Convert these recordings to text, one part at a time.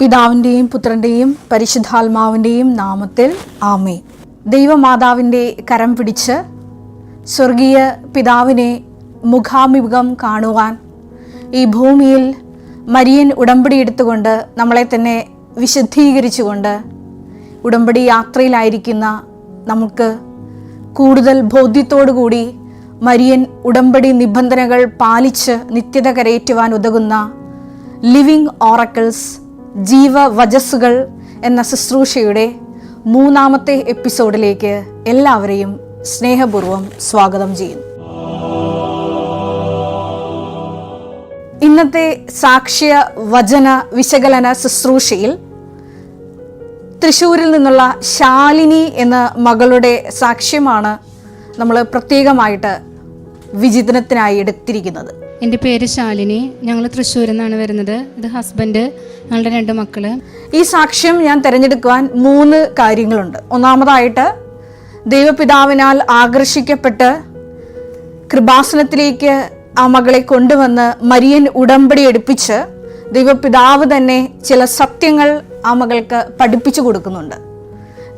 പിതാവിന്റെയും പുത്രന്റെയും പരിശുദ്ധാത്മാവിന്റെയും നാമത്തിൽ ആമേ ദൈവമാതാവിന്റെ കരം പിടിച്ച് സ്വർഗീയ പിതാവിനെ മുഖാമുഖം കാണുവാൻ ഈ ഭൂമിയിൽ മരിയൻ ഉടമ്പടി എടുത്തുകൊണ്ട് നമ്മളെ തന്നെ വിശുദ്ധീകരിച്ചുകൊണ്ട് ഉടമ്പടി യാത്രയിലായിരിക്കുന്ന നമുക്ക് കൂടുതൽ ബോധ്യത്തോടു കൂടി മരിയൻ ഉടമ്പടി നിബന്ധനകൾ പാലിച്ച് നിത്യത കരയേറ്റുവാൻ ഉതകുന്ന ലിവിങ് ഓറക്കിൾസ് ജീവവചസ്സുകൾ എന്ന ശുശ്രൂഷയുടെ മൂന്നാമത്തെ എപ്പിസോഡിലേക്ക് എല്ലാവരെയും സ്നേഹപൂർവം സ്വാഗതം ചെയ്യുന്നു. ഇന്നത്തെ സാക്ഷ്യ വചന വിശകലന ശുശ്രൂഷയിൽ തൃശ്ശൂരിൽ നിന്നുള്ള ശാലിനി എന്ന മകളുടെ സാക്ഷ്യമാണ് നമ്മൾ പ്രത്യേകമായിട്ട് വിചിതനത്തിനായി എടുത്തിരിക്കുന്നത്. എന്റെ പേര് ശാലിനി. ഞങ്ങൾ തൃശ്ശൂരിൽ നിന്നാണ് വരുന്നത്. ഇത് ഹസ്ബൻഡ് ഞങ്ങളുടെ രണ്ട് മക്കൾ. ഈ സാക്ഷ്യം ഞാൻ തിരഞ്ഞെടുക്കുവാൻ മൂന്ന് കാര്യങ്ങളുണ്ട്. ഒന്നാമതായിട്ട് ദൈവപിതാവിനാൽ ആകർഷിക്കപ്പെട്ട് കൃപാസനത്തിലേക്ക് ആ മകളെ കൊണ്ടുവന്ന് മരിയൻ ഉടമ്പടി എടുപ്പിച്ച് ദൈവപിതാവ് തന്നെ ചില സത്യങ്ങൾ ആ മകൾക്ക് പഠിപ്പിച്ചു കൊടുക്കുന്നുണ്ട്.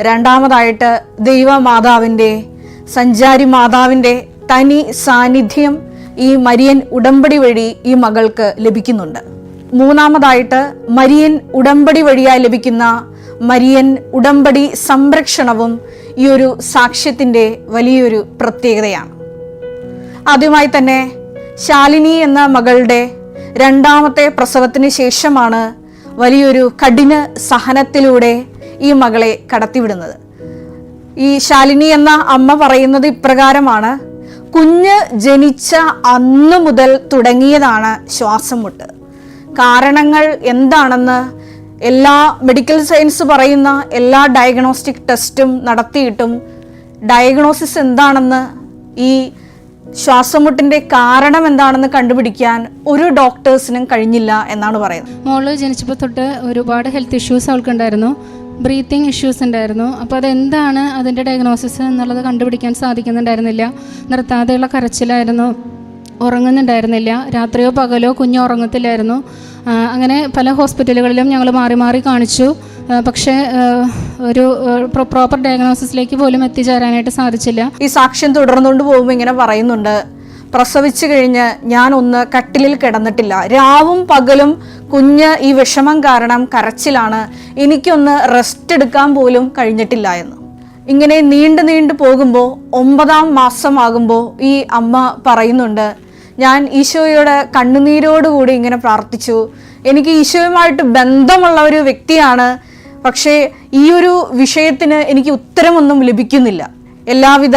രണ്ടാമതായിട്ട് ദൈവമാതാവിന്റെ സഞ്ചാരി മാതാവിന്റെ തനി സാന്നിധ്യം ഈ മരിയൻ ഉടമ്പടി വഴി ഈ മകൾക്ക് ലഭിക്കുന്നുണ്ട്. മൂന്നാമതായിട്ട് മരിയൻ ഉടമ്പടി വഴിയായി ലഭിക്കുന്ന മരിയൻ ഉടമ്പടി സംരക്ഷണവും ഈ ഒരു സാക്ഷ്യത്തിന്റെ വലിയൊരു പ്രത്യേകതയാണ്. ആദ്യമായി തന്നെ ശാലിനി എന്ന മകളുടെ രണ്ടാമത്തെ പ്രസവത്തിന് ശേഷമാണ് വലിയൊരു കഠിന സഹനത്തിലൂടെ ഈ മകളെ കടത്തിവിടുന്നത്. ഈ ശാലിനി എന്ന അമ്മ പറയുന്നത് ഇപ്രകാരമാണ് കുഞ്ഞ് ജനിച്ച അന്നു മുതൽ തുടങ്ങിയതാണ് ശ്വാസം മുട്ട് കാരണങ്ങൾ എന്താണെന്ന് എല്ലാ മെഡിക്കൽ സയൻസ് പറയുന്ന എല്ലാ ഡയഗ്നോസ്റ്റിക് ടെസ്റ്റും നടത്തിയിട്ടും ഡയഗ്നോസിസ് എന്താണെന്ന് ഈ ശ്വാസമുട്ടിന്റെ കാരണം എന്താണെന്ന് കണ്ടുപിടിക്കാൻ ഒരു ഡോക്ടേഴ്സിനും കഴിഞ്ഞില്ല എന്നാണ് പറയുന്നത്. മോൾ ജനിച്ചപ്പോൾ തൊട്ട് ഒരുപാട് ഹെൽത്ത് ഇഷ്യൂസ് അവൾക്കുണ്ടായിരുന്നു. ബ്രീത്തിങ് ഇഷ്യൂസ് ഉണ്ടായിരുന്നു. അപ്പോൾ അതെന്താണ് അതിന്റെ ഡയഗ്നോസിസ് എന്നുള്ളത് കണ്ടുപിടിക്കാൻ സാധിക്കുന്നുണ്ടായിരുന്നില്ല. നിർത്താതെയുള്ള കരച്ചിലായിരുന്നു. ഉറങ്ങുന്നുണ്ടായിരുന്നില്ല. രാത്രിയോ പകലോ കുഞ്ഞ് ഉറങ്ങത്തില്ലായിരുന്നു. അങ്ങനെ പല ഹോസ്പിറ്റലുകളിലും ഞങ്ങൾ മാറി മാറി കാണിച്ചു. പക്ഷേ ഒരു പ്രോപ്പർ ഡയഗ്നോസിസിലേക്ക് പോലും എത്തിച്ചേരാനായിട്ട് സാധിച്ചില്ല. ഈ സാക്ഷ്യം തുടർന്നുകൊണ്ട് പോകുമ്പോൾ ഇങ്ങനെ പറയുന്നുണ്ട്. പ്രസവിച്ചു കഴിഞ്ഞ് ഞാൻ ഒന്ന് കട്ടിലിൽ കിടന്നിട്ടില്ല. രാവും പകലും കുഞ്ഞ് ഈ വിഷമം കാരണം കരച്ചിലാണ്. എനിക്കൊന്ന് റെസ്റ്റ് എടുക്കാൻ പോലും കഴിഞ്ഞിട്ടില്ല എന്ന്. ഇങ്ങനെ നീണ്ടു നീണ്ടു പോകുമ്പോൾ ഒമ്പതാം മാസമാകുമ്പോൾ ഈ അമ്മ പറയുന്നുണ്ട് ഞാൻ ഈശോയോട് കണ്ണുനീരോടുകൂടി ഇങ്ങനെ പ്രാർത്ഥിച്ചു. എനിക്ക് ഈശോയുമായിട്ട് ബന്ധമുള്ള ഒരു വ്യക്തിയാണ്. പക്ഷേ ഈ ഒരു വിഷയത്തിന് എനിക്ക് ഉത്തരമൊന്നും ലഭിക്കുന്നില്ല. എല്ലാവിധ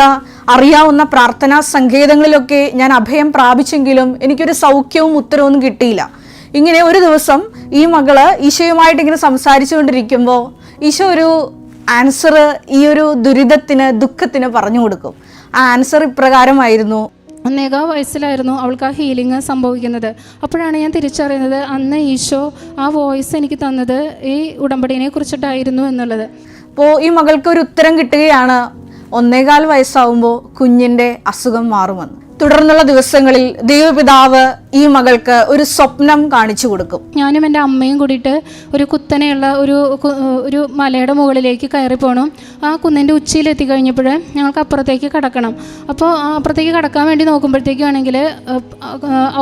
അറിയാവുന്ന പ്രാർത്ഥനാ സങ്കേതങ്ങളിലൊക്കെ ഞാൻ അഭയം പ്രാപിച്ചെങ്കിലും എനിക്കൊരു സൗഖ്യവും ഉത്തരവും കിട്ടിയില്ല. ഇങ്ങനെ ഒരു ദിവസം ഈ മകൾ ഈശോയുമായിട്ട് ഇങ്ങനെ സംസാരിച്ചുകൊണ്ടിരിക്കുമ്പോൾ ഈശോ ഒരു ആൻസർ ഈ ഒരു ദുരിതത്തിന് ദുഃഖത്തിന് പറഞ്ഞു കൊടുക്കും. ആ ആൻസർ ഇപ്രകാരമായിരുന്നു. ഒന്നേകാ വയസ്സിലായിരുന്നു അവൾക്ക് ആ ഹീലിംഗ് സംഭവിക്കുന്നത്. അപ്പോഴാണ് ഞാൻ തിരിച്ചറിയുന്നത് അന്ന് ഈശോ ആ വോയിസ് എനിക്ക് തന്നത് ഈ ഉടമ്പടിനെ കുറിച്ചിട്ടായിരുന്നു എന്നുള്ളത്. അപ്പോൾ ഈ മകൾക്ക് ഒരു ഉത്തരം കിട്ടുകയാണ്. ഒന്നേകാൽ വയസ്സാവുമ്പോൾ കുഞ്ഞിന്റെ അസുഖം മാറുമെന്ന്. തുടർന്നുള്ള ദിവസങ്ങളിൽ ദൈവപിതാവ് ഈ മകൾക്ക് ഒരു സ്വപ്നം കാണിച്ചു കൊടുക്കും. ഞാനും എന്റെ അമ്മയും കൂടിയിട്ട് ഒരു കുത്തനെയുള്ള ഒരു ഒരു മലയുടെ മുകളിലേക്ക് കയറി പോകണം ആ കുന്നിന്റെ ഉച്ചയിൽ എത്തിക്കഴിഞ്ഞപ്പോൾ ഞങ്ങൾക്ക് അപ്പുറത്തേക്ക് കടക്കണം. അപ്പോൾ അപ്പുറത്തേക്ക് കടക്കാൻ വേണ്ടി നോക്കുമ്പോഴത്തേക്കും ആണെങ്കിൽ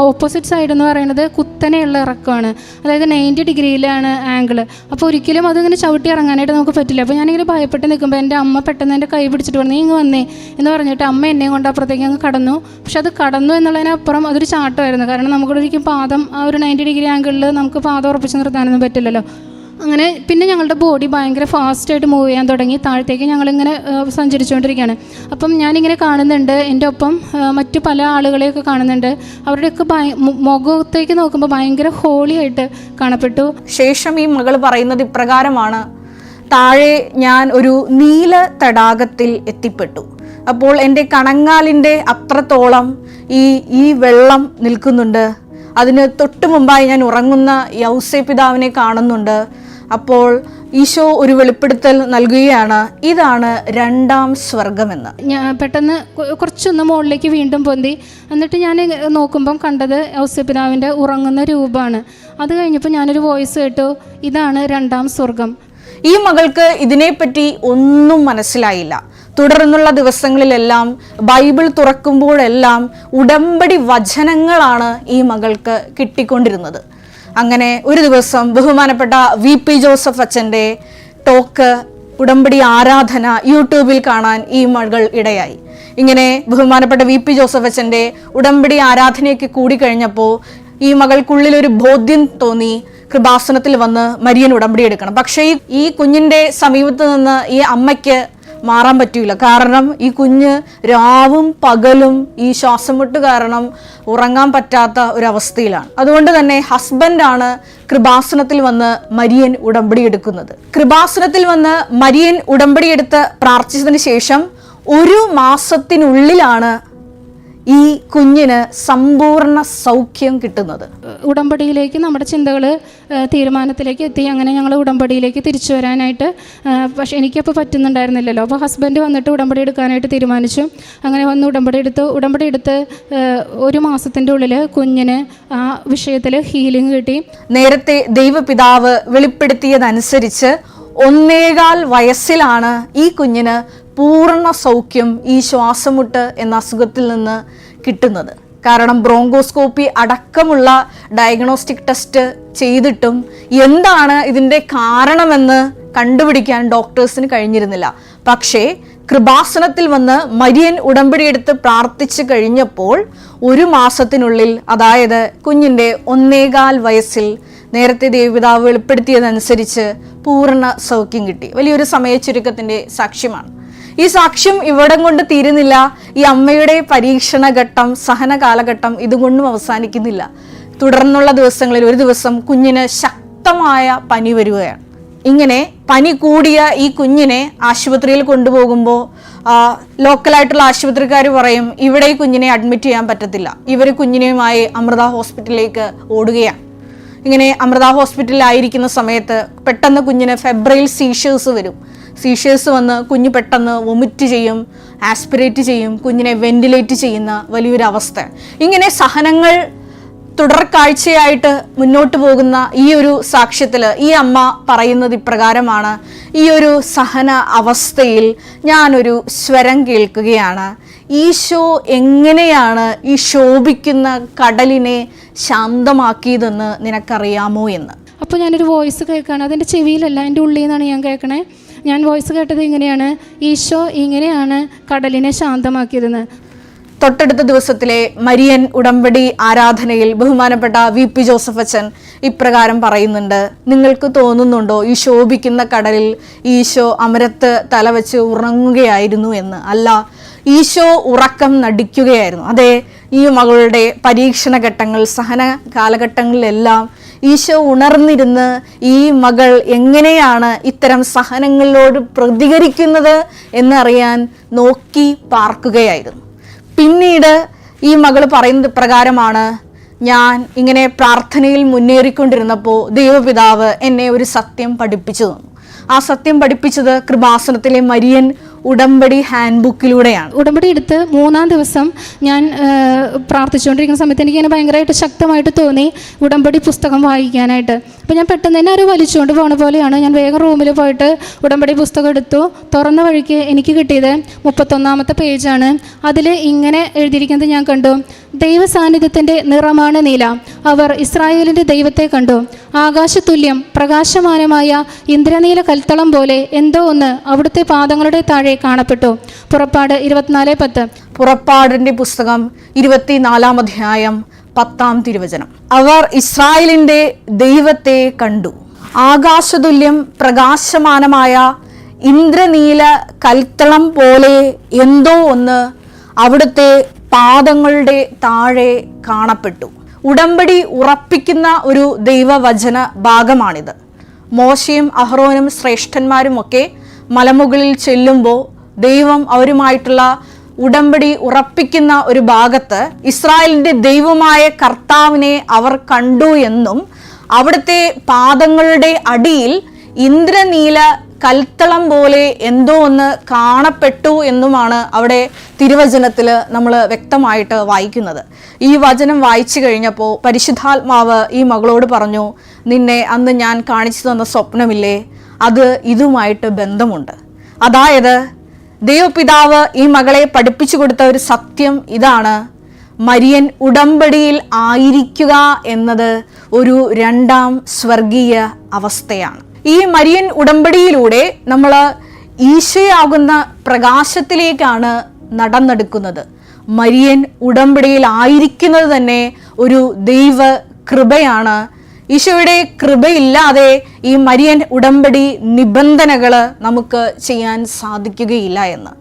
ഓപ്പോസിറ്റ് സൈഡ് എന്ന് പറയുന്നത് കുത്തനെയുള്ള ഇറക്കമാണ്. അതായത് നയന്റി ഡിഗ്രിയിലാണ് ആംഗിൾ അപ്പോൾ ഒരിക്കലും അതിങ്ങനെ ചവിട്ടി ഇറങ്ങാനായിട്ട് നമുക്ക് പറ്റില്ല. അപ്പോൾ ഞാനിങ്ങനെ ഭയപ്പെട്ട് നിൽക്കുമ്പോൾ എന്റെ അമ്മ പെട്ടെന്ന് എന്റെ കൈ പിടിച്ചിട്ട് പറഞ്ഞു നീ ഇങ്ങ് വന്നേ എന്ന് പറഞ്ഞിട്ട് അമ്മ എന്നെയും കൊണ്ട് അപ്പുറത്തേക്ക് അങ്ങ് കടന്നു. പക്ഷെ അത് കടന്നു എന്നുള്ളതിനപ്പുറം അതൊരു ചാട്ടമായിരുന്നു. കാരണം നമുക്കൊരിക്കും പാദം ആ ഒരു നയന്റി ഡിഗ്രി ആംഗിളിൽ നമുക്ക് പാദം ഉറപ്പിച്ച് നിർത്താനൊന്നും പറ്റില്ലല്ലോ. അങ്ങനെ പിന്നെ ഞങ്ങളുടെ ബോഡി ഭയങ്കര ഫാസ്റ്റായിട്ട് മൂവ് ചെയ്യാൻ തുടങ്ങി. താഴത്തേക്ക് ഞങ്ങളിങ്ങനെ സഞ്ചരിച്ചുകൊണ്ടിരിക്കുകയാണ്. അപ്പം ഞാനിങ്ങനെ കാണുന്നുണ്ട്. എന്റെ ഒപ്പം മറ്റു പല ആളുകളെയൊക്കെ കാണുന്നുണ്ട്. അവരുടെയൊക്കെ മുഖത്തേക്ക് നോക്കുമ്പോൾ ഭയങ്കര ഹോളി ആയിട്ട് കാണപ്പെട്ടു. ശേഷം ഈ മകൾ പറയുന്നത് ഇപ്രകാരമാണ്. താഴെ ഞാൻ ഒരു നീല തടാകത്തിൽ എത്തിപ്പെട്ടു. അപ്പോൾ എന്റെ കണങ്ങാലിന്റെ അത്രത്തോളം ഈ ഈ വെള്ളം നിൽക്കുന്നുണ്ട്. അതിന് തൊട്ട് മുമ്പായി ഞാൻ ഉറങ്ങുന്ന യൗസെ പിതാവിനെ കാണുന്നുണ്ട്. അപ്പോൾ ഈശോ ഒരു വെളിപ്പെടുത്തൽ നൽകുകയാണ്. ഇതാണ് രണ്ടാം സ്വർഗമെന്ന്. ഞാൻ പെട്ടെന്ന് കുറച്ചൊന്ന് മുകളിലേക്ക് വീണ്ടും പൊന്തി. എന്നിട്ട് ഞാൻ നോക്കുമ്പം കണ്ടത് ഔസ്യപിതാവിന്റെ ഉറങ്ങുന്ന രൂപമാണ്. അത് കഴിഞ്ഞപ്പോൾ ഞാനൊരു വോയിസ് കേട്ടു ഇതാണ് രണ്ടാം സ്വർഗം. ഈ മകൾക്ക് ഇതിനെപ്പറ്റി ഒന്നും മനസ്സിലായില്ല. തുടർന്നുള്ള ദിവസങ്ങളിലെല്ലാം ബൈബിൾ തുറക്കുമ്പോഴെല്ലാം ഉടമ്പടി വചനങ്ങളാണ് ഈ മകൾക്ക് കിട്ടിക്കൊണ്ടിരുന്നത്. അങ്ങനെ ഒരു ദിവസം ബഹുമാനപ്പെട്ട വി പി ജോസഫ് അച്ഛന്റെ ടോക്ക് ഉടമ്പടി ആരാധന യൂട്യൂബിൽ കാണാൻ ഈ മകൾ ഇടയായി. ഇങ്ങനെ ബഹുമാനപ്പെട്ട വി പി ജോസഫ് അച്ഛന്റെ ഉടമ്പടി ആരാധനയൊക്കെ കൂടിക്കഴിഞ്ഞപ്പോൾ ഈ മകൾക്കുള്ളിൽ ഒരു ബോധ്യം തോന്നി കൃപാസനത്തിൽ വന്ന് മരിയൻ ഉടമ്പടി എടുക്കണം. പക്ഷേ ഈ കുഞ്ഞിന്റെ സമീപത്ത് നിന്ന് ഈ അമ്മയ്ക്ക് മാറാൻ പറ്റൂല. കാരണം ഈ കുഞ്ഞ് രാവും പകലും ഈ ശ്വാസം മുട്ട് കാരണം ഉറങ്ങാൻ പറ്റാത്ത ഒരവസ്ഥയിലാണ്. അതുകൊണ്ട് തന്നെ ഹസ്ബൻഡാണ് കൃപാസനത്തിൽ വന്ന് മരിയൻ ഉടമ്പടി എടുക്കുന്നത്. കൃപാസനത്തിൽ വന്ന് മരിയൻ ഉടമ്പടി എടുത്ത് പ്രാർത്ഥിച്ചതിന് ശേഷം ഒരു മാസത്തിനുള്ളിലാണ് ഈ കുഞ്ഞിന് സമ്പൂർണ സൗഖ്യം കിട്ടുന്നത്? ഉടമ്പടിയിലേക്ക് നമ്മുടെ ചിന്തകൾ തീരുമാനത്തിലേക്ക് എത്തി. അങ്ങനെ ഞങ്ങൾ ഉടമ്പടിയിലേക്ക് തിരിച്ചു വരാനായിട്ട് പക്ഷെ എനിക്കപ്പോൾ പറ്റുന്നുണ്ടായിരുന്നില്ലല്ലോ. അപ്പോൾ ഹസ്ബൻഡ് വന്നിട്ട് ഉടമ്പടി എടുക്കാനായിട്ട് തീരുമാനിച്ചു. അങ്ങനെ വന്ന് ഉടമ്പടി എടുത്ത് ഉടമ്പടി എടുത്ത് ഒരു മാസത്തിന്റെ ഉള്ളിൽ കുഞ്ഞിന് ആ വിഷയത്തിൽ ഹീലിംഗ് കിട്ടി. നേരത്തെ ദൈവപിതാവ് വെളിപ്പെടുത്തിയതനുസരിച്ച് ഒന്നേകാൽ വയസ്സിലാണ് ഈ കുഞ്ഞിന് പൂർണ സൗഖ്യം ഈ ശ്വാസമുട്ട് എന്ന അസുഖത്തിൽ നിന്ന് കിട്ടുന്നത്. കാരണം ബ്രോങ്കോസ്കോപ്പി അടക്കമുള്ള ഡയഗ്നോസ്റ്റിക് ടെസ്റ്റ് ചെയ്തിട്ടും എന്താണ് ഇതിന്റെ കാരണമെന്ന് കണ്ടുപിടിക്കാൻ ഡോക്ടേഴ്സിന് കഴിഞ്ഞിരുന്നില്ല. പക്ഷേ കൃപാസനത്തിൽ വന്ന് മരിയൻ ഉടമ്പടി എടുത്ത് പ്രാർത്ഥിച്ചു കഴിഞ്ഞപ്പോൾ ഒരു മാസത്തിനുള്ളിൽ അതായത് കുഞ്ഞിന്റെ ഒന്നേകാൽ വയസ്സിൽ നേരത്തെ ദേവിതാവ് വെളിപ്പെടുത്തിയതനുസരിച്ച് പൂർണ സൗഖ്യം കിട്ടി. വലിയൊരു സമയ ചുരുക്കത്തിന്റെ സാക്ഷ്യമാണ്. ഈ സാക്ഷ്യം ഇവിടം കൊണ്ട് തീരുന്നില്ല. ഈ അമ്മയുടെ പരീക്ഷണ ഘട്ടം സഹന കാലഘട്ടം ഇതുകൊണ്ടും അവസാനിക്കുന്നില്ല. തുടർന്നുള്ള ദിവസങ്ങളിൽ ഒരു ദിവസം കുഞ്ഞിന് ശക്തമായ പനി വരികയാണ്. ഇങ്ങനെ പനി കൂടിയ ഈ കുഞ്ഞിനെ ആശുപത്രിയിൽ കൊണ്ടുപോകുമ്പോൾ ലോക്കലായിട്ടുള്ള ആശുപത്രിക്കാർ പറയും ഇവിടെ ഈ കുഞ്ഞിനെ അഡ്മിറ്റ് ചെയ്യാൻ പറ്റത്തില്ല. ഇവർ കുഞ്ഞിനെയുമായി അമൃത ഹോസ്പിറ്റലിലേക്ക് ഓടുകയാണ്. ഇങ്ങനെ അമൃത ഹോസ്പിറ്റലിലായിരിക്കുന്ന സമയത്ത് പെട്ടെന്ന് കുഞ്ഞിന് ഫെബ്രൈൽ സീഷേഴ്സ് വരും. സീഷേഴ്സ് വന്ന് കുഞ്ഞ് പെട്ടെന്ന് വൊമിറ്റ് ചെയ്യും ആസ്പിറേറ്റ് ചെയ്യും കുഞ്ഞിനെ വെന്റിലേറ്റ് ചെയ്യുന്ന വലിയൊരു അവസ്ഥ. ഇങ്ങനെ സഹനങ്ങൾ തുടർക്കാഴ്ചയായിട്ട് മുന്നോട്ട് പോകുന്ന ഈ ഒരു സാക്ഷ്യത്തിൽ ഈ അമ്മ പറയുന്നത് ഇപ്രകാരമാണ്. ഈ ഒരു സഹന അവസ്ഥയിൽ ഞാനൊരു സ്വരം കേൾക്കുകയാണ്. ഈശോ എങ്ങനെയാണ് ഈ ശോഭിക്കുന്ന കടലിനെ ശാന്തമാക്കിയതെന്ന് നിനക്കറിയാമോ എന്ന്? അപ്പോൾ ഞാനൊരു വോയിസ് കേൾക്കുകയാണ് അതെന്റെ ചെവിയിലല്ല എന്റെ ഉള്ളിൽ നിന്നാണ് ഞാൻ കേൾക്കണേ. ഞാൻ വോയിസ് കേട്ടത് ഇങ്ങനെയാണ് ഈശോ ഇങ്ങനെയാണ് കടലിനെ ശാന്തമാക്കിയിരുന്നത് തൊട്ടടുത്ത ദിവസത്തിലെ മരിയൻ ഉടമ്പടി ആരാധനയിൽ ബഹുമാനപ്പെട്ട വി പി ജോസഫ് അച്ഛൻ ഇപ്രകാരം പറയുന്നുണ്ട് നിങ്ങൾക്ക് തോന്നുന്നുണ്ടോ ഈ ശോഭിക്കുന്ന കടലിൽ ഈശോ അമരത്ത് തലവെച്ച് ഉറങ്ങുകയായിരുന്നു എന്ന്? അല്ല ഈശോ ഉറക്കം നടിക്കുകയായിരുന്നു. അതെ ഈ മകളുടെ പരീക്ഷണ ഘട്ടങ്ങൾ സഹന കാലഘട്ടങ്ങളിലെല്ലാം ഈശോ ഉണർന്നിരുന്ന് ഈ മകൾ എങ്ങനെയാണ് ഇത്തരം സഹനങ്ങളോട് പ്രതികരിക്കുന്നത് എന്നറിയാൻ നോക്കി പാർക്കുകയായിരുന്നു. പിന്നീട് ഈ മകൾ പറയുന്നത് പ്രകാരമാണ് ഞാൻ ഇങ്ങനെ പ്രാർത്ഥനയിൽ മുന്നേറിക്കൊണ്ടിരുന്നപ്പോൾ ദൈവപിതാവ് എന്നെ ഒരു സത്യം പഠിപ്പിച്ചു തന്നു. ആ സത്യം പഠിപ്പിച്ചത് കൃപാസനത്തിലെ മരിയൻ ഉടമ്പടി ഹാൻഡ് ബുക്കിലൂടെയാണ് ഉടമ്പടി എടുത്ത് മൂന്നാം ദിവസം ഞാൻ പ്രാർത്ഥിച്ചുകൊണ്ടിരിക്കുന്ന സമയത്ത് എനിക്ക് ഇങ്ങനെ ഭയങ്കരമായിട്ട് ശക്തമായിട്ട് തോന്നി ഉടമ്പടി പുസ്തകം വായിക്കാനായിട്ട്. അപ്പോൾ ഞാൻ പെട്ടെന്ന് തന്നെ ഒരു വലിച്ചുകൊണ്ട് പോണ പോലെയാണ്. ഞാൻ വേഗം റൂമിൽ പോയിട്ട് ഉടമ്പടി പുസ്തകം എടുത്തു. തുറന്ന വഴിക്ക് എനിക്ക് കിട്ടിയത് മുപ്പത്തൊന്നാമത്തെ പേജാണ് അതിൽ ഇങ്ങനെ എഴുതിയിരിക്കുന്നത് ഞാൻ കണ്ടു. ദൈവ സാന്നിധ്യത്തിന്റെ നിറമാണ് നീല. അവർ ഇസ്രായേലിന്റെ ദൈവത്തെ കണ്ടു. ആകാശതുല്യം പ്രകാശമാനമായ ഇന്ദ്രനീല കൽത്തളം പോലെ എന്തോ ഒന്ന് അവിടുത്തെ പാദങ്ങളുടെ താഴെ കാണപ്പെട്ടു. പുറപ്പാട് ഇരുപത്തിനാല് പത്ത്. പുറപ്പാടിന്റെ പുസ്തകം ഇരുപത്തിനാലാം അധ്യായം. പത്താം തിരുവചനം. അവർ ഇസ്രായേലിന്റെ ദൈവത്തെ കണ്ടു. ആകാശതുല്യം പ്രകാശമാനമായ ഇന്ദ്രനീല കൽത്തളം പോലെ എന്തോ ഒന്ന് അവിടുത്തെ പാദങ്ങളുടെ താഴെ കാണപ്പെട്ടു. ഉടമ്പടി ഉറപ്പിക്കുന്ന ഒരു ദൈവവചന ഭാഗമാണിത്. മോശയും അഹ്റോനും ശ്രേഷ്ഠന്മാരും ഒക്കെ മലമുകളിൽ ചെല്ലുമ്പോൾ ദൈവം അവരുമായിട്ടുള്ള ഉടമ്പടി ഉറപ്പിക്കുന്ന ഒരു ഭാഗത്ത് ഇസ്രായേലിന്റെ ദൈവമായ കർത്താവിനെ അവർ കണ്ടു എന്നും അവിടുത്തെ പാദങ്ങളുടെ അടിയിൽ ഇന്ദ്രനീല കൽത്തളം പോലെ എന്തോ ഒന്ന് കാണപ്പെട്ടു എന്നുമാണ് അവിടെ തിരുവചനത്തിൽ നമ്മൾ വ്യക്തമായിട്ട് വായിക്കുന്നത്. ഈ വചനം വായിച്ചു കഴിഞ്ഞപ്പോൾ പരിശുദ്ധാത്മാവ് ഈ മകളോട് പറഞ്ഞു നിന്നെ അന്ന് ഞാൻ കാണിച്ചു തന്ന സ്വപ്നമില്ലേ? അത് ഇതുമായിട്ട് ബന്ധമുണ്ട്. അതായത് ദൈവപിതാവ് ഈ മകളെ പഠിപ്പിച്ചു കൊടുത്ത ഒരു സത്യം ഇതാണ്. മരിയൻ ഉടമ്പടിയിൽ ആയിരിക്കുക എന്നത് ഒരു രണ്ടാം സ്വർഗീയ അവസ്ഥയാണ്. ഈ മരിയൻ ഉടമ്പടിയിലൂടെ നമ്മൾ ഈശയാകുന്ന പ്രകാശത്തിലേക്കാണ് നടന്നെടുക്കുന്നത്. മരിയൻ ഉടമ്പടിയിൽ ആയിരിക്കുന്നത് തന്നെ ഒരു ദൈവ കൃപയാണ് ഈശോയുടെ കൃപയില്ലാതെ ഈ മരിയൻ ഉടമ്പടി നിബന്ധനകൾ നമുക്ക് ചെയ്യാൻ സാധിക്കുകയില്ല എന്ന്.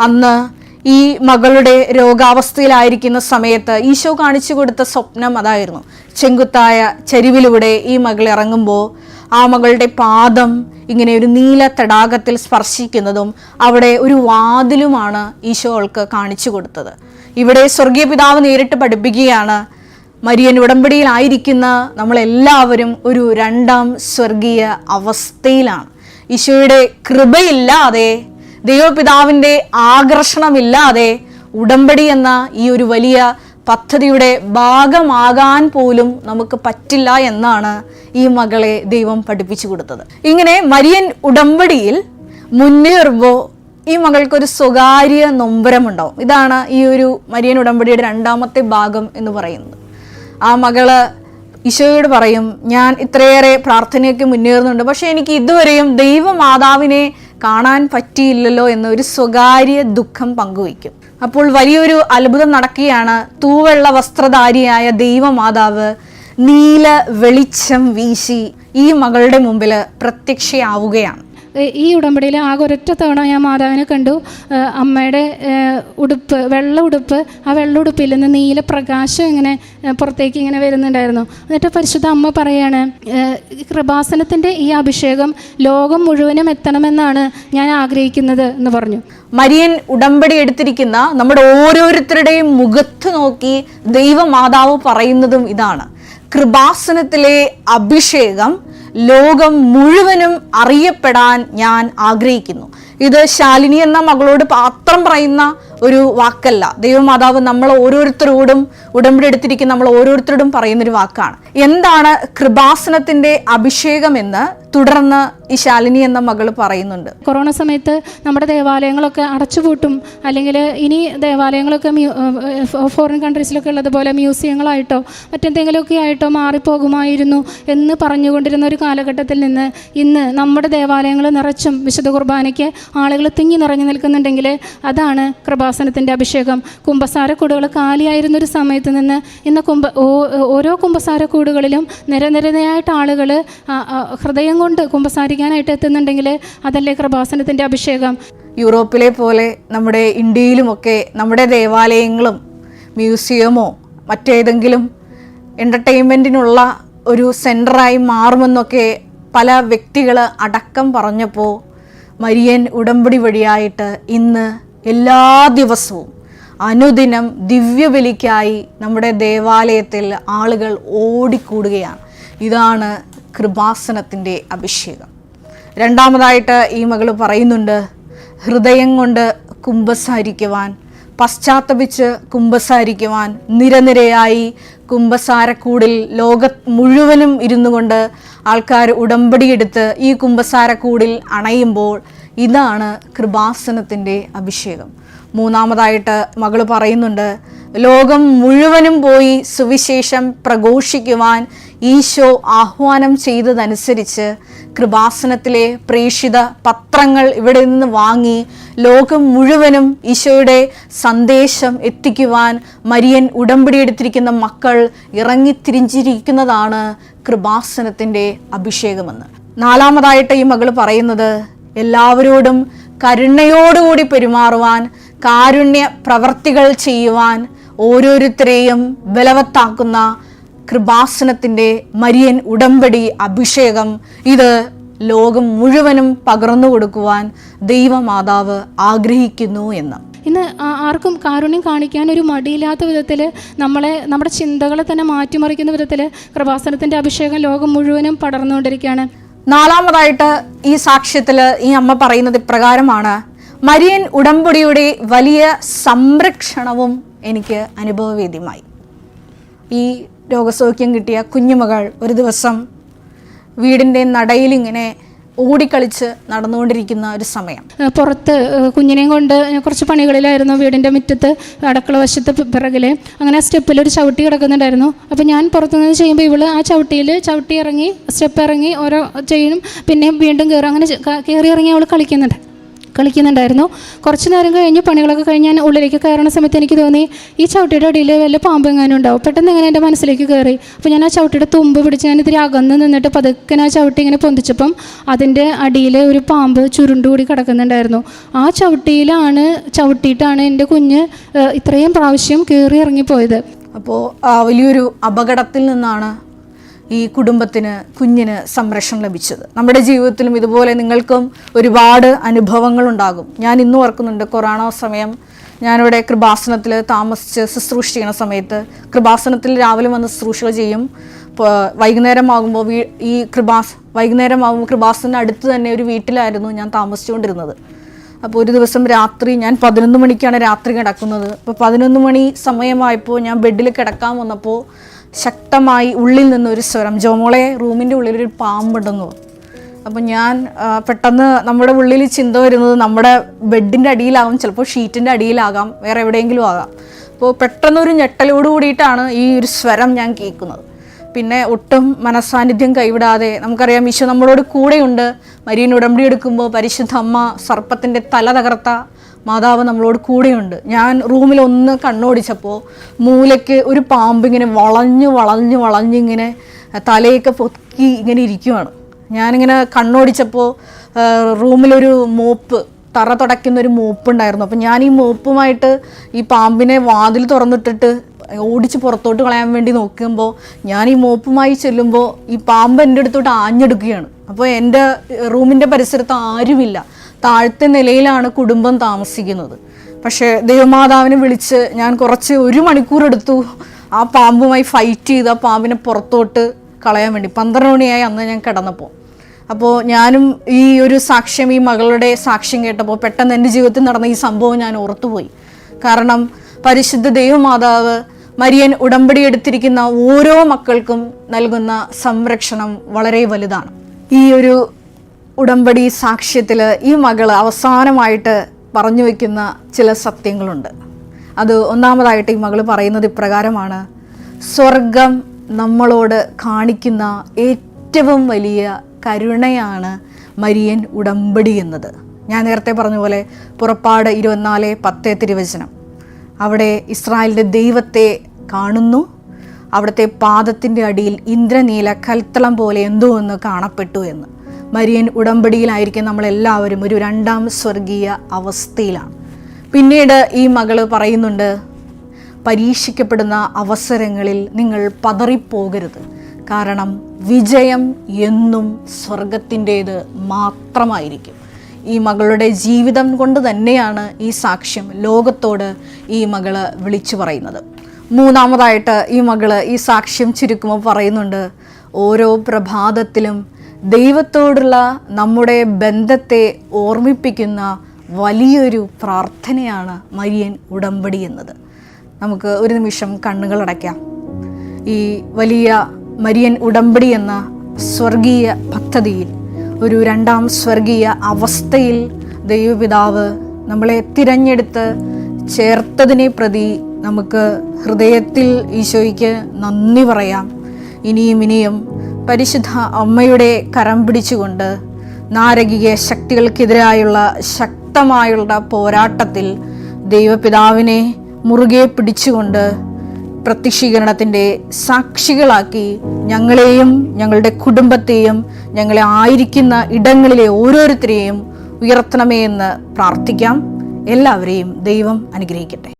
അന്ന് ഈ മകളുടെ രോഗാവസ്ഥയിലായിരിക്കുന്ന സമയത്ത് ഈശോ കാണിച്ചു കൊടുത്ത സ്വപ്നം അതായിരുന്നു. ചെങ്കുത്തായ ചരിവിലൂടെ ഈ മകൾ ഇറങ്ങുമ്പോൾ ആ മകളുടെ പാദം ഇങ്ങനെ ഒരു നീല തടാകത്തിൽ സ്പർശിക്കുന്നതും അവിടെ ഒരു വാതിലുമാണ് ഈശോ അവൾക്ക് കാണിച്ചു കൊടുത്തത്. ഇവിടെ സ്വർഗീയ പിതാവ് നേരിട്ട് പഠിപ്പിക്കുകയാണ് മരിയൻ ഉടമ്പടിയിലായിരിക്കുന്ന നമ്മളെല്ലാവരും ഒരു രണ്ടാം സ്വർഗീയ അവസ്ഥയിലാണ്. ഈശോയുടെ കൃപയില്ലാതെ ദൈവപിതാവിന്റെ ആകർഷണമില്ലാതെ ഉടമ്പടി എന്ന ഈ ഒരു വലിയ പദ്ധതിയുടെ ഭാഗമാകാൻ പോലും നമുക്ക് പറ്റില്ല എന്നാണ് ഈ മകളെ ദൈവം പഠിപ്പിച്ചു കൊടുത്തത്. ഇങ്ങനെ മരിയൻ ഉടമ്പടിയിൽ മുന്നേറുമ്പോൾ ഈ മകൾക്കൊരു സ്വകാര്യ നൊമ്പരമുണ്ടാവും. ഇതാണ് ഈ ഒരു മരിയൻ ഉടമ്പടിയുടെ രണ്ടാമത്തെ ഭാഗം എന്ന് പറയുന്നത്. ആ മകൾ ഈശോയോട് പറയും ഞാൻ ഇത്രയേറെ പ്രാർത്ഥനയൊക്കെ മുന്നേറുന്നുണ്ട്. പക്ഷെ എനിക്ക് ഇതുവരെയും ദൈവമാതാവിനെ കാണാൻ പറ്റിയില്ലല്ലോ എന്ന ഒരു സ്വകാര്യ ദുഃഖം പങ്കുവയ്ക്കും. അപ്പോൾ വലിയൊരു അത്ഭുതം നടക്കുകയാണ്. തൂവെള്ള വസ്ത്രധാരിയായ ദൈവമാതാവ് നീല വെളിച്ചം വീശി ഈ മകളുടെ മുമ്പിൽ പ്രത്യക്ഷയാവുകയാണ്. ഈ ഉടമ്പടിയിൽ ആകെ ഒരൊറ്റ തവണ ഞാൻ മാതാവിനെ കണ്ടു. അമ്മയുടെ ഉടുപ്പ് വെള്ള ഉടുപ്പ്. ആ വെള്ള ഉടുപ്പിൽ നിന്ന് നീല പ്രകാശം ഇങ്ങനെ പുറത്തേക്ക് ഇങ്ങനെ വരുന്നുണ്ടായിരുന്നു. എന്നിട്ട് പരിശുദ്ധ അമ്മ പറയാണ് കൃപാസനത്തിന്റെ ഈ അഭിഷേകം ലോകം മുഴുവനും എത്തണമെന്നാണ് ഞാൻ ആഗ്രഹിക്കുന്നത് എന്ന് പറഞ്ഞു. മരിയൻ ഉടമ്പടി എടുത്തിരിക്കുന്ന നമ്മുടെ ഓരോരുത്തരുടെയും മുഖത്ത് നോക്കി ദൈവമാതാവ് പറയുന്നതും ഇതാണ്. കൃപാസനത്തിലെ അഭിഷേകം ലോകം മുഴുവനും അറിയപ്പെടാൻ ഞാൻ ആഗ്രഹിക്കുന്നു. ഇത് ശാലിനി എന്ന മകളോട് പാത്രം പറയുന്ന ഒരു വാക്കല്ല. ദൈവമാതാവ് നമ്മൾ ഓരോരുത്തരോടും ഉടമ്പടി എടുത്തിരിക്കുന്ന നമ്മൾ ഓരോരുത്തരോടും പറയുന്നൊരു വാക്കാണ്. എന്താണ് കൃപാസനത്തിന്റെ അഭിഷേകം എന്ന് തുടർന്ന് ഈ ശാലിനി എന്ന മകൾ പറയുന്നുണ്ട്. കൊറോണ സമയത്ത് നമ്മുടെ ദേവാലയങ്ങളൊക്കെ അടച്ചുപൂട്ടും അല്ലെങ്കിൽ ഇനി ദേവാലയങ്ങളൊക്കെ ഫോറിൻ കൺട്രീസിലൊക്കെ ഉള്ളതുപോലെ മ്യൂസിയങ്ങളായിട്ടോ മറ്റെന്തെങ്കിലുമൊക്കെ ആയിട്ടോ മാറിപ്പോകുമായിരുന്നു എന്ന് പറഞ്ഞുകൊണ്ടിരുന്ന ഒരു കാലഘട്ടത്തിൽ നിന്ന് ഇന്ന് നമ്മുടെ ദേവാലയങ്ങൾ നിറച്ചും വിശുദ്ധ കുർബാനയ്ക്ക് ആളുകൾ തിങ്ങി നിറഞ്ഞു നിൽക്കുന്നുണ്ടെങ്കിൽ അതാണ് കൃപാസനത്തിന്റെ അഭിഷേകം കുമ്പസാരക്കൂടുകൾ കാലിയായിരുന്ന ഒരു സമയത്ത് നിന്ന് ഇന്ന് കുംഭ ഓരോ കുമ്പസാരക്കൂടുകളിലും നിരനിരയായിട്ട് ആളുകൾ ഹൃദയം കൊണ്ട് കുമ്പസാരിക്കാനായിട്ട് എത്തുന്നുണ്ടെങ്കിൽ അതല്ലേ കൃപാസനത്തിന്റെ അഭിഷേകം. യൂറോപ്പിലെ പോലെ നമ്മുടെ ഇന്ത്യയിലുമൊക്കെ നമ്മുടെ ദേവാലയങ്ങളും മ്യൂസിയമോ മറ്റേതെങ്കിലും എന്റർടൈൻമെന്റിനുള്ള ഒരു സെന്ററായി മാറുമെന്നൊക്കെ പല വ്യക്തികൾ അടക്കം പറഞ്ഞപ്പോൾ മരിയൻ ഉടമ്പടി വഴിയായിട്ട് ഇന്ന് എല്ലാ ദിവസവും അനുദിനം ദിവ്യബലിക്കായി നമ്മുടെ ദേവാലയത്തിൽ ആളുകൾ ഓടിക്കൂടുകയാണ്. ഇതാണ് കൃപാസനത്തിന്റെ അഭിഷേകം. രണ്ടാമതായിട്ട് ഈ മകൾ പറയുന്നുണ്ട് ഹൃദയം കൊണ്ട് കുംഭസാരിക്കുവാൻ പശ്ചാത്തപിച്ച് കുംഭസാരിക്കുവാൻ നിരനിരയായി കുംഭസാരക്കൂടിൽ ലോക മുഴുവനും ഇരുന്നു കൊണ്ട് ആൾക്കാർ ഉടമ്പടിയെടുത്ത് ഈ കുംഭസാരക്കൂടിൽ അണയുമ്പോൾ ഇതാണ് കൃപാസനത്തിന്റെ അഭിഷേകം. മൂന്നാമതായിട്ട് മകൾ പറയുന്നുണ്ട് ലോകം മുഴുവനും പോയി സുവിശേഷം പ്രഘോഷിക്കുവാൻ ഈശോ ആഹ്വാനം ചെയ്തതനുസരിച്ച് കൃപാസനത്തിലെ പ്രേക്ഷിത പത്രങ്ങൾ ഇവിടെ നിന്ന് വാങ്ങി ലോകം മുഴുവനും ഈശോയുടെ സന്ദേശം എത്തിക്കുവാൻ മരിയൻ ഉടമ്പടി എടുത്തിരിക്കുന്ന മക്കൾ ഇറങ്ങിത്തിരിഞ്ഞിരിക്കുന്നതാണ് കൃപാസനത്തിന്റെ അഭിഷേകമെന്ന്. നാലാമതായിട്ട് ഈ മകൾ പറയുന്നത് എല്ലാവരോടും കരുണയോടുകൂടി പെരുമാറുവാൻ കാരുണ്യ പ്രവർത്തികൾ ചെയ്യുവാൻ ഓരോരുത്തരെയും ബലവത്താക്കുന്ന കൃപാസനത്തിന്റെ മരിയൻ ഉടമ്പടി അഭിഷേകം ഇത് ലോകം മുഴുവനും പകർന്നു കൊടുക്കുവാൻ ദൈവമാതാവ് ആഗ്രഹിക്കുന്നു എന്ന്. ഇന്ന് ആർക്കും കാരുണ്യം കാണിക്കാൻ ഒരു മടിയില്ലാത്ത വിധത്തിൽ നമ്മളെ നമ്മുടെ ചിന്തകളെ തന്നെ മാറ്റിമറിക്കുന്ന വിധത്തിൽ കൃപാസനത്തിന്റെ അഭിഷേകം ലോകം മുഴുവനും പടർന്നുകൊണ്ടിരിക്കുകയാണ്. നാലാമതായിട്ട് ഈ സാക്ഷ്യത്തിൽ ഈ അമ്മ പറയുന്നത് ഇപ്രകാരമാണ്. മരിയൻ ഉടമ്പടിയുടെ വലിയ സംരക്ഷണവും എനിക്ക് അനുഭവവേദ്യമായി. ഈ രോഗസൗഖ്യം കിട്ടിയ കുഞ്ഞുമകൾ ഒരു ദിവസം വീടിന്റെ നടയിൽ ഇങ്ങനെ ഓടിക്കളിച്ച് നടന്നുകൊണ്ടിരിക്കുന്ന ഒരു സമയം. പുറത്ത് കുഞ്ഞിനെയും കൊണ്ട് കുറച്ച് പണികളിലായിരുന്നു വീടിന്റെ മുറ്റത്ത് അടക്കള വശത്ത് പിറകിൽ അങ്ങനെ സ്റ്റെപ്പിൽ ഒരു ചവിട്ടി കിടക്കുന്നുണ്ടായിരുന്നു. അപ്പോൾ ഞാൻ പുറത്തുനിന്ന് ചെയ്യുമ്പോൾ ഇവൾ ആ ചവിട്ടിയിൽ ചവിട്ടി ഇറങ്ങി സ്റ്റെപ്പ് ഇറങ്ങി ഓരോ ചെയ്യണം പിന്നെ വീണ്ടും കയറും അങ്ങനെ കയറി ഇറങ്ങി അവൾ കളിക്കുന്നുണ്ട്. കളിക്കുന്നുണ്ടായിരുന്നു. കുറച്ച് നേരം കഴിഞ്ഞ് പണികളൊക്കെ കഴിഞ്ഞ് ഞാൻ ഉള്ളിലേക്ക് കയറുന്ന സമയത്ത് എനിക്ക് തോന്നി ഈ ചവിട്ടിയുടെ അടിയിൽ വല്ല പാമ്പ് എങ്ങാനും ഉണ്ടാവും പെട്ടെന്ന് ഇങ്ങനെ എന്റെ മനസ്സിലേക്ക് കയറി? അപ്പോൾ ഞാൻ ആ ചവിട്ടിയുടെ തുമ്പ് പിടിച്ച് ഞാൻ ഇതിരി അകന്ന് നിന്നിട്ട് പതുക്കെ ആ ചവിട്ടി ഇങ്ങനെ പൊന്തിച്ചപ്പം അതിന്റെ അടിയിൽ ഒരു പാമ്പ് ചുരുണ്ടുകൂടി കിടക്കുന്നുണ്ടായിരുന്നു. ആ ചവിട്ടിയിലാണ് ചവിട്ടിയിട്ടാണ് എന്റെ കുഞ്ഞ് ഇത്രയും പ്രാവശ്യം കയറി ഇറങ്ങിപ്പോയത്. അപ്പോൾ വലിയൊരു അപകടത്തിൽ നിന്നാണ് ഈ കുടുംബത്തിന് കുഞ്ഞിന് സംരക്ഷണം ലഭിച്ചത്. നമ്മുടെ ജീവിതത്തിലും ഇതുപോലെ നിങ്ങൾക്കും ഒരുപാട് അനുഭവങ്ങൾ ഉണ്ടാകും. ഞാൻ ഇന്നും ഓർക്കുന്നുണ്ട് കൊറോണ സമയം. ഞാനിവിടെ കൃപാസനത്തിൽ താമസിച്ച് ശുശ്രൂഷ ചെയ്യുന്ന സമയത്ത് കൃപാസനത്തിൽ രാവിലെ വന്ന് ശുശ്രൂഷകൾ ചെയ്യും. വൈകുന്നേരമാകുമ്പോൾ വീ ഈ കൃപാസ് വൈകുന്നേരം ആകുമ്പോൾ കൃപാസന അടുത്ത് തന്നെ ഒരു വീട്ടിലായിരുന്നു ഞാൻ താമസിച്ചുകൊണ്ടിരുന്നത്. അപ്പോൾ ഒരു ദിവസം രാത്രി ഞാൻ പതിനൊന്ന് മണിക്കാണ് രാത്രി കിടക്കുന്നത്. അപ്പോൾ പതിനൊന്ന് മണി സമയമായപ്പോൾ ഞാൻ ബെഡിൽ കിടക്കാൻ വന്നപ്പോൾ ശക്തമായി ഉള്ളിൽ നിന്നൊരു സ്വരം. ജോമോളെ റൂമിന്റെ ഉള്ളിലൊരു പാമ്പുണ്ടെന്ന് അപ്പം ഞാൻ പെട്ടെന്ന് നമ്മുടെ ഉള്ളിൽ ചിന്ത വരുന്നത് നമ്മുടെ ബെഡിന്റെ അടിയിലാകും ചിലപ്പോൾ ഷീറ്റിന്റെ അടിയിലാകാം വേറെ എവിടെയെങ്കിലും ആകാം. അപ്പോൾ പെട്ടെന്നൊരു ഞെട്ടലോട് കൂടിയിട്ടാണ് ഈ ഒരു സ്വരം ഞാൻ കേൾക്കുന്നത്. പിന്നെ ഒട്ടും മനസാന്നിധ്യം കൈവിടാതെ നമുക്കറിയാം ഈശോ നമ്മളോട് കൂടെയുണ്ട്. മരിയൻ ഉടമ്പടി എടുക്കുമ്പോൾ പരിശുദ്ധ അമ്മ സർപ്പത്തിന്റെ തല തകർത്ത മാതാവ് നമ്മളോട് കൂടെയുണ്ട്. ഞാൻ റൂമിൽ ഒന്ന് കണ്ണോടിച്ചപ്പോൾ മൂലയ്ക്ക് ഒരു പാമ്പ് ഇങ്ങനെ വളഞ്ഞ് വളഞ്ഞ് വളഞ്ഞിങ്ങനെ തലയൊക്കെ പൊക്കി ഇങ്ങനെ ഇരിക്കുവാണ്. ഞാനിങ്ങനെ കണ്ണോടിച്ചപ്പോൾ റൂമിലൊരു മോപ്പ് തറ തുടയ്ക്കുന്ന ഒരു മോപ്പ് ഉണ്ടായിരുന്നു അപ്പം ഞാൻ ഈ മോപ്പുമായിട്ട് ഈ പാമ്പിനെ വാതിൽ തുറന്നിട്ടിട്ട് ഓടിച്ച് പുറത്തോട്ട് കളയാൻ വേണ്ടി നോക്കുമ്പോൾ ഞാൻ ഈ മോപ്പുമായി ചെല്ലുമ്പോൾ ഈ പാമ്പ് എന്റെ അടുത്തോട്ട് ആഞ്ഞെടുക്കുകയാണ്. അപ്പോൾ എന്റെ റൂമിന്റെ പരിസരത്ത് ആരുമില്ല. താഴത്തെ നിലയിലാണ് കുടുംബം താമസിക്കുന്നത്. പക്ഷേ ദേവമാതാവിനെ വിളിച്ച് ഞാൻ കുറച്ച് ഒരു മണിക്കൂർ എടുത്തു ആ പാമ്പുമായി ഫൈറ്റ് ചെയ്ത് ആ പാമ്പിനെ പുറത്തോട്ട് കളയാൻ വേണ്ടി. പന്ത്രണ്ട് മണിയായി അന്ന് ഞാൻ കിടന്നപ്പോൾ. അപ്പോൾ ഞാനും ഈ ഒരു സാക്ഷ്യം ഈ മകളുടെ സാക്ഷ്യം കേട്ടപ്പോൾ പെട്ടെന്ന് എന്റെ ജീവിതത്തിൽ നടന്ന ഈ സംഭവം ഞാൻ ഓർത്തുപോയി. കാരണം പരിശുദ്ധ ദൈവമാതാവ് മരിയൻ ഉടമ്പടി എടുത്തിരിക്കുന്ന ഓരോ മക്കൾക്കും നൽകുന്ന സംരക്ഷണം വളരെ വലുതാണ്. ഈ ഒരു ഉടമ്പടി സാക്ഷ്യത്തിൽ ഈ മകൾ അവസാനമായിട്ട് പറഞ്ഞു വയ്ക്കുന്ന ചില സത്യങ്ങളുണ്ട്. അത് ഒന്നാമതായിട്ട് ഈ മകൾ പറയുന്നത് ഇപ്രകാരമാണ്. സ്വർഗം നമ്മളോട് കാണിക്കുന്ന ഏറ്റവും വലിയ കരുണയാണ് മരിയൻ ഉടമ്പടി എന്നത്. ഞാൻ നേരത്തെ പറഞ്ഞ പോലെ പുറപ്പാട് ഇരുപത്തിനാല് പത്ത് തിരുവചനം. അവിടെ ഇസ്രായേലിന്റെ ദൈവത്തെ കാണുന്നു. അവിടുത്തെ പാദത്തിന്റെ അടിയിൽ ഇന്ദ്രനീല കൽത്തളം പോലെ എന്തോ ഒന്ന് കാണപ്പെട്ടു എന്ന്. മരിയൻ ഉടമ്പടിയിലായിരിക്കും നമ്മളെല്ലാവരും ഒരു രണ്ടാം സ്വർഗീയ അവസ്ഥയിലാണ്. പിന്നീട് ഈ മകൾ പറയുന്നുണ്ട് പരീക്ഷിക്കപ്പെടുന്ന അവസരങ്ങളിൽ നിങ്ങൾ പതറിപ്പോകരുത്. കാരണം വിജയം എന്നും സ്വർഗത്തിന്റേത് മാത്രമായിരിക്കും. ഈ മകളുടെ ജീവിതം കൊണ്ട് തന്നെയാണ് ഈ സാക്ഷ്യം ലോകത്തോട് ഈ മകൾ വിളിച്ചു പറയുന്നത്. മൂന്നാമതായിട്ട് ഈ മകൾ ഈ സാക്ഷ്യം ചുരുക്കുമ്പോൾ പറയുന്നുണ്ട് ഓരോ പ്രഭാതത്തിലും ദൈവത്തോടുള്ള നമ്മുടെ ബന്ധത്തെ ഓർമ്മിപ്പിക്കുന്ന വലിയൊരു പ്രാർത്ഥനയാണ് മരിയൻ ഉടമ്പടി എന്നത്. നമുക്ക് ഒരു നിമിഷം കണ്ണുകളടയ്ക്കാം ഈ വലിയ മരിയൻ ഉടമ്പടി എന്ന സ്വർഗീയ പദ്ധതിയിൽ ഒരു രണ്ടാം സ്വർഗീയ അവസ്ഥയിൽ ദൈവപിതാവ് നമ്മളെ തിരഞ്ഞെടുത്ത് ചേർത്തതിനെ പ്രതി നമുക്ക് ഹൃദയത്തിൽ ഈശോയ്ക്ക് നന്ദി പറയാം. ഇനിയും ഇനിയും പരിശുദ്ധ അമ്മയുടെ കരം പിടിച്ചുകൊണ്ട് നാരകീയ ശക്തികൾക്കെതിരായുള്ള ശക്തമായുള്ള പോരാട്ടത്തിൽ ദൈവപിതാവിനെ മുറുകെ പിടിച്ചുകൊണ്ട് പ്രത്യക്ഷീകരണത്തിന്റെ സാക്ഷികളാക്കി ഞങ്ങളെയും ഞങ്ങളുടെ കുടുംബത്തെയും ഞങ്ങളെ ആയിരിക്കുന്ന ഇടങ്ങളിലെ ഓരോരുത്തരെയും ഉയർത്തണമേ എന്ന് പ്രാർത്ഥിക്കാം. എല്ലാവരെയും ദൈവം അനുഗ്രഹിക്കട്ടെ.